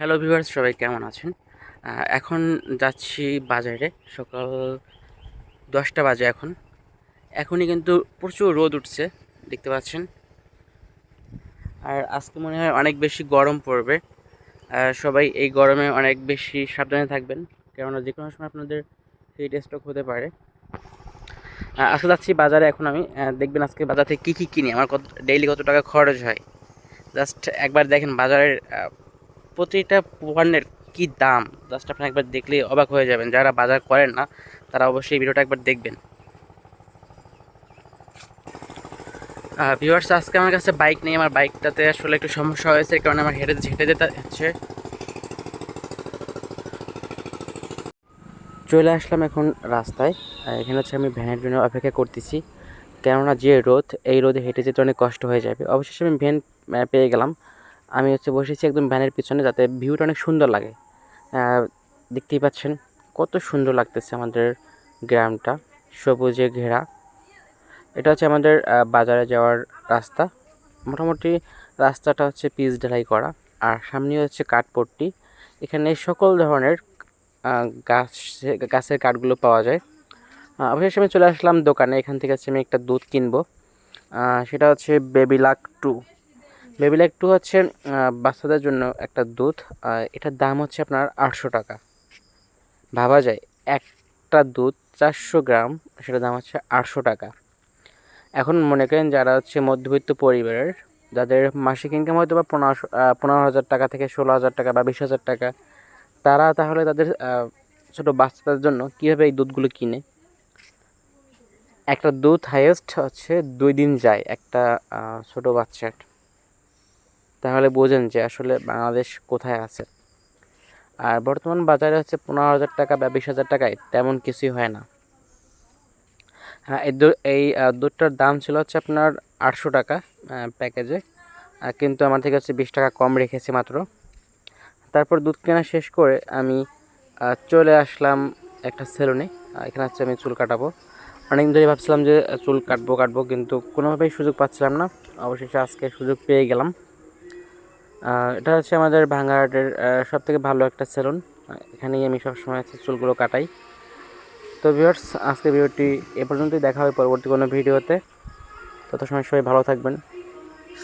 Hello viewers সবাই কেমন আছেন? এখন যাচ্ছি বাজারে। সকাল দশটা বাজে এখন। এখনই কিন্তু প্রচুর রোদ উঠছে, দেখতে পাচ্ছেন। আর আজকে মনে হয় অনেক বেশি গরম পড়বে। সবাই এই গরমে অনেক বেশি সাবধানে থাকবেন, কেননা যে কোনো সময় আপনাদের হিট স্ট্রোক হতে পারে। আজকে যাচ্ছি বাজারে এখন আমি। দেখবেন আজকে বাজার থেকে কী কী কিনি, আমার কত ডেইলি কত টাকা খরচ হয়। জাস্ট একবার দেখেন বাজারের প্রতিটা পণ্যের কি দাম? জাস্ট আপনি একবার দেখলে অবাক হয়ে যাবেন। যারা বাজার করেন না, তারা অবশ্যই ভিডিওটা একবার দেখবেন। ভিউয়ার্স আজকে আমার কাছে বাইক নেই। আমার বাইকটাতে আসলে একটু সমস্যা হয়েছে কারণ আমার হেঁটে হেঁটে যেতে হচ্ছে। চলে আসলাম এখন রাস্তায়। এখানে হচ্ছে আমি ভ্যানের জন্য অপেক্ষা করতেছি। কেননা যে রোদ, এই রোদে হেঁটে যেতে অনেক কষ্ট হয়ে যাবে। অবশেষে আমি ভ্যান পেয়ে গেলাম। আমি হচ্ছে বসেছি একদম ভ্যানের পিছনে যাতে ভিউটা অনেক সুন্দর লাগে। দেখতেই পাচ্ছেন কত সুন্দর লাগতেছে আমাদের গ্রামটা, সবুজে ঘেরা। এটা হচ্ছে আমাদের বাজারে যাওয়ার রাস্তা। মোটামুটি রাস্তাটা হচ্ছে পিচ ঢালাই করা। আর সামনে হচ্ছে কাঠপট্টি। এখানে সকল ধরনের গাছ, গাছের কাঠগুলো পাওয়া যায়। অবশেষে আমি চলে আসলাম দোকানে। এখান থেকে হচ্ছে আমি একটা দুধ কিনবো। সেটা হচ্ছে বেবিলাক টু। বেবিলাক টু হচ্ছে বাচ্চাদের জন্য একটা দুধ এটার দাম হচ্ছে আপনার আটশো টাকা। ভাবা যায়, একটা দুধ চারশো গ্রাম, সেটার দাম হচ্ছে আটশো টাকা। এখন মনে করেন যারা হচ্ছে মধ্যবিত্ত পরিবারের, যাদের মাসিক ইনকাম হয়তো বা পনেরোশো পনেরো হাজার টাকা থেকে ষোলো হাজার টাকা বা বিশ হাজার টাকা, তারা তাহলে তাদের ছোটো বাচ্চাদের জন্য কীভাবে এই দুধগুলো কিনে? একটা দুধ হাইয়েস্ট হচ্ছে দুই দিন যায়, একটা ছোটো বাচ্চার। তাহলে বোঝেন যে আসলে বাংলাদেশ কোথায় আছে। আর বর্তমান বাজারে হচ্ছে পনেরো হাজার টাকা বা বিশ হাজার টাকায় তেমন কিছুই হয় না। হ্যাঁ এই এই দুধটার দাম ছিল হচ্ছে আপনার আটশো টাকা প্যাকেজে। কিন্তু আমার থেকে হচ্ছে বিশ টাকা কম রেখেছি মাত্র। তারপর দুধ কেনা শেষ করে আমি চলে আসলাম একটা সেলুনে। এখানে হচ্ছে আমি চুল কাটাবো। অনেকদিন ধরে ভাবছিলাম যে চুল কাটবো কাটবো, কিন্তু কোনোভাবেই সুযোগ পাচ্ছিলাম না। অবশেষে আজকে সুযোগ পেয়ে গেলাম। এটা হচ্ছে আমাদের ভাঙ্গাহাটের সব থেকে ভালো একটা সেলুন এখানেই আমি সবসময় চুলগুলো কাটাই। তো ভিউয়ার্স আজকে ভিডিওটি এ পর্যন্তই, দেখা হবে পরবর্তী কোনো ভিডিওতে। তত সময় সবাই ভালো থাকবেন,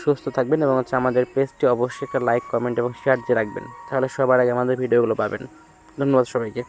সুস্থ থাকবেন এবং হচ্ছে আমাদের পেজটি অবশ্যই একটা লাইক কমেন্ট এবং শেয়ার দিয়ে রাখবেন। তাহলে সবার আগে আমাদের ভিডিওগুলো পাবেন। ধন্যবাদ সবাইকে।